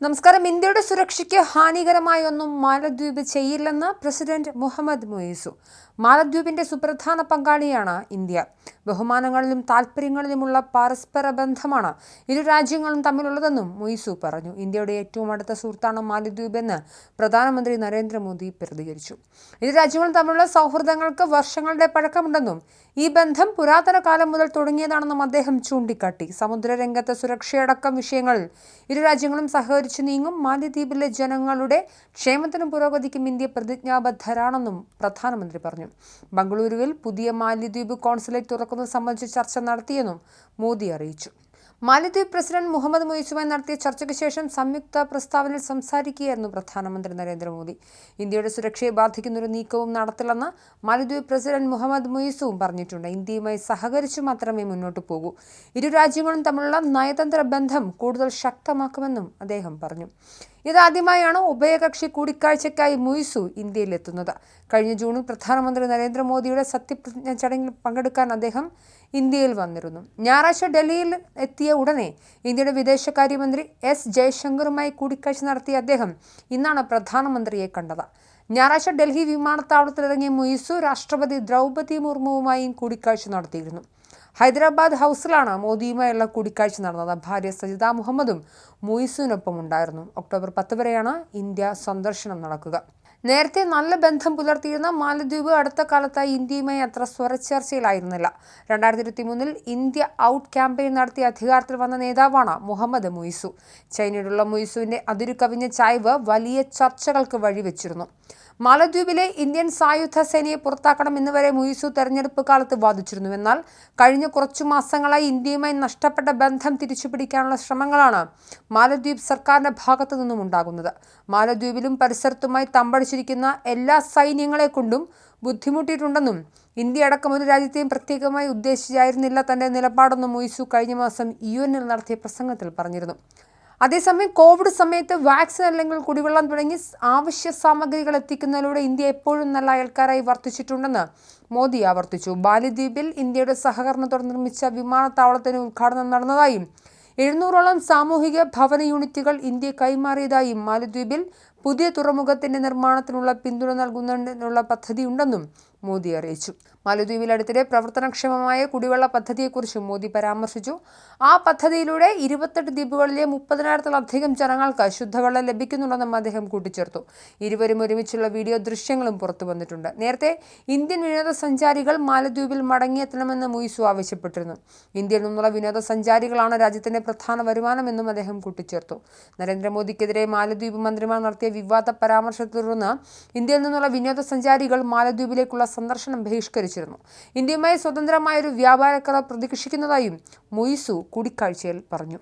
നമസ്കാരം. ഇന്ത്യയുടെ സുരക്ഷയ്ക്ക് ഹാനികരമായ ഒന്നും മാലദ്വീപ് ചെയ്യില്ലെന്ന് പ്രസിഡന്റ് മുഹമ്മദ് മൊയ്സു. മാലദ്വീപിന്റെ സുപ്രധാന പങ്കാളിയാണ് ഇന്ത്യ. ബഹുമാനങ്ങളിലും താൽപ്പര്യങ്ങളിലുമുള്ള പരസ്പര ബന്ധമാണ് ഇരു രാജ്യങ്ങളും തമ്മിലുള്ളതെന്നും മൊയ്സു പറഞ്ഞു. ഇന്ത്യയുടെ ഏറ്റവും അടുത്ത സുഹൃത്താണ് മാലദ്വീപ് എന്ന് പ്രധാനമന്ത്രി നരേന്ദ്രമോദി പ്രതികരിച്ചു. ഇരു രാജ്യങ്ങളും തമ്മിലുള്ള സൗഹൃദങ്ങൾക്ക് വർഷങ്ങളുടെ പഴക്കമുണ്ടെന്നും ഈ ബന്ധം പുരാതന കാലം മുതൽ തുടങ്ങിയതാണെന്നും അദ്ദേഹം ചൂണ്ടിക്കാട്ടി. സമുദ്രരംഗത്തെ സുരക്ഷയടക്കം വിഷയങ്ങളിൽ ഇരു രാജ്യങ്ങളും സഹകരിച്ചു നീങ്ങും. മാലിദ്വീപിലെ ജനങ്ങളുടെ ക്ഷേമത്തിനും പുരോഗതിക്കും ഇന്ത്യ പ്രതിജ്ഞാബദ്ധരാണെന്നും പ്രധാനമന്ത്രി പറഞ്ഞു. ബംഗളൂരുവിൽ പുതിയ മാലിദ്വീപ് കോൺസുലേറ്റ് തുറക്കുന്നത് സംബന്ധിച്ച് ചർച്ച നടത്തിയെന്നും മോദി അറിയിച്ചു. മാലദ്വീപ് പ്രസിഡന്റ് മുഹമ്മദ് മൊയ്സുമായി നടത്തിയ ചർച്ചയ്ക്ക് ശേഷം സംയുക്ത പ്രസ്താവനയിൽ സംസാരിക്കുകയായിരുന്നു പ്രധാനമന്ത്രി നരേന്ദ്രമോദി. ഇന്ത്യയുടെ സുരക്ഷയെ ബാധിക്കുന്ന ഒരു നീക്കവും നടത്തില്ലെന്ന് മാലദ്വീപ് പ്രസിഡന്റ് മുഹമ്മദ് മൊയ്സുവും പറഞ്ഞിട്ടുണ്ട്. ഇന്ത്യയുമായി സഹകരിച്ചു മാത്രമേ മുന്നോട്ട് പോകൂ. ഇരു രാജ്യങ്ങളും തമ്മിലുള്ള നയതന്ത്ര ബന്ധം കൂടുതൽ ശക്തമാക്കുമെന്നും അദ്ദേഹം പറഞ്ഞു. ഇതാദ്യമായാണ് ഉഭയകക്ഷി കൂടിക്കാഴ്ചയ്ക്കായി മുയിസു ഇന്ത്യയിലെത്തുന്നത്. കഴിഞ്ഞ ജൂണിൽ പ്രധാനമന്ത്രി നരേന്ദ്രമോദിയുടെ സത്യപ്രതിജ്ഞ ചടങ്ങിൽ പങ്കെടുക്കാൻ അദ്ദേഹം ഇന്ത്യയിൽ വന്നിരുന്നു. ഞായറാഴ്ച ഡൽഹിയിൽ എത്തിയ ഉടനെ ഇന്ത്യയുടെ വിദേശകാര്യമന്ത്രി എസ് ജയശങ്കറുമായി കൂടിക്കാഴ്ച നടത്തിയ അദ്ദേഹം ഇന്നാണ് പ്രധാനമന്ത്രിയെ കണ്ടത്. ഞായറാഴ്ച ഡൽഹി വിമാനത്താവളത്തിലിറങ്ങിയ മുയിസു രാഷ്ട്രപതി ദ്രൗപതി മുർമുവുമായും കൂടിക്കാഴ്ച നടത്തിയിരുന്നു. ഹൈദരാബാദ് ഹൗസിലാണ് മോദിയുമായുള്ള കൂടിക്കാഴ്ച നടന്നത്. ഭാര്യ സജിത മുഹമ്മദും മുയിസുവിനൊപ്പം ഉണ്ടായിരുന്നു. ഒക്ടോബർ പത്ത് വരെയാണ് ഇന്ത്യ സന്ദർശനം നടക്കുക. നേരത്തെ നല്ല ബന്ധം പുലർത്തിയിരുന്ന മാലദ്വീപ് അടുത്ത കാലത്തായി ഇന്ത്യയുമായി അത്ര സ്വരച്ചേർച്ചയിലായിരുന്നില്ല. രണ്ടായിരത്തി ഇരുപത്തി മൂന്നിൽ ഇന്ത്യ ഔട്ട് ക്യാമ്പയിൻ നടത്തി അധികാരത്തിൽ വന്ന നേതാവാണ് മുഹമ്മദ് മുയിസു. ചൈനയിലുള്ള മുയിസുവിന്റെ അതിരു കവിഞ്ഞ ചായ്വ് വലിയ ചർച്ചകൾക്ക് വഴിവെച്ചിരുന്നു. മാലദ്വീപിലെ ഇന്ത്യൻ സായുധ സേനയെ പുറത്താക്കണം എന്ന് വരെ മുയിസു തെരഞ്ഞെടുപ്പ് കാലത്ത് വാദിച്ചിരുന്നു. എന്നാൽ കഴിഞ്ഞ കുറച്ചു മാസങ്ങളായി ഇന്ത്യയുമായി നഷ്ടപ്പെട്ട ബന്ധം തിരിച്ചുപിടിക്കാനുള്ള ശ്രമങ്ങളാണ് മാലദ്വീപ് സർക്കാരിന്റെ ഭാഗത്തു നിന്നും ഉണ്ടാകുന്നത്. മാലദ്വീപിലും പരിസരത്തുമായി തമ്പടിച്ചിരിക്കുന്ന എല്ലാ സൈന്യങ്ങളെ കൊണ്ടും ബുദ്ധിമുട്ടിയിട്ടുണ്ടെന്നും ഇന്ത്യ അടക്കം ഒരു രാജ്യത്തെയും പ്രത്യേകമായി ഉദ്ദേശിച്ചായിരുന്നില്ല തന്റെ നിലപാടെന്നും മുയിസു കഴിഞ്ഞ മാസം യു നടത്തിയ പ്രസംഗത്തിൽ പറഞ്ഞിരുന്നു. അതേസമയം കോവിഡ് സമയത്ത് വാക്സിൻ അല്ലെങ്കിൽ കുടിവെള്ളം തുടങ്ങി ആവശ്യ സാമഗ്രികൾ എത്തിക്കുന്നതിലൂടെ ഇന്ത്യ എപ്പോഴും നല്ല അയൽക്കാരായി വർത്തിച്ചിട്ടുണ്ടെന്ന് മോദി ആവർത്തിച്ചു. ബാലിദ്വീപിൽ ഇന്ത്യയുടെ സഹകരണത്തോടെ നിർമ്മിച്ച വിമാനത്താവളത്തിന് ഉദ്ഘാടനം നടന്നതായും എഴുന്നൂറോളം സാമൂഹിക ഭവന യൂണിറ്റുകൾ ഇന്ത്യ കൈമാറിയതായും മാലദ്വീപിൽ പുതിയ തുറമുഖത്തിന്റെ നിർമ്മാണത്തിനുള്ള പിന്തുണ നൽകുന്നതിനുള്ള പദ്ധതിയുണ്ടെന്നും മോദി അറിയിച്ചു. മാലദ്വീപിൽ അടുത്തിടെ പ്രവർത്തനക്ഷമമായ കുടിവെള്ള പദ്ധതിയെക്കുറിച്ചും മോദി പരാമർശിച്ചു. ആ പദ്ധതിയിലൂടെ ഇരുപത്തെട്ട് ദ്വീപുകളിലെ മുപ്പതിനായിരത്തിലധികം ജനങ്ങൾക്ക് ശുദ്ധവെള്ളം ലഭിക്കുന്നുണ്ടെന്നും അദ്ദേഹം കൂട്ടിച്ചേർത്തു. ഇരുവരും ഒരുമിച്ചുള്ള വീഡിയോ ദൃശ്യങ്ങളും പുറത്തു വന്നിട്ടുണ്ട്. നേരത്തെ ഇന്ത്യൻ വിനോദസഞ്ചാരികൾ മാലദ്വീപിൽ മടങ്ങിയെത്തണമെന്ന് മുയിസു ആവശ്യപ്പെട്ടിരുന്നു. ഇന്ത്യയിൽ നിന്നുള്ള വിനോദസഞ്ചാരികളാണ് രാജ്യത്തിന്റെ പ്രധാന വരുമാനമെന്നും അദ്ദേഹം കൂട്ടിച്ചേർത്തു. നരേന്ദ്രമോദിക്കെതിരെ മാലദ്വീപ് മന്ത്രിമാർ നടത്തിയ വിവാദ പരാമർശത്തെ തുടർന്ന് ഇന്ത്യയിൽ നിന്നുള്ള വിനോദസഞ്ചാരികൾ മാലദ്വീപിലേക്കുള്ള സന്ദർശനം ബഹിഷ്കരിച്ചിരുന്നു. ഇന്ത്യയുമായി സ്വതന്ത്രമായ ഒരു വ്യാപാര കരാർ പ്രതീക്ഷിക്കുന്നതായും മൊയ്സു കൂടിക്കാഴ്ചയിൽ പറഞ്ഞു.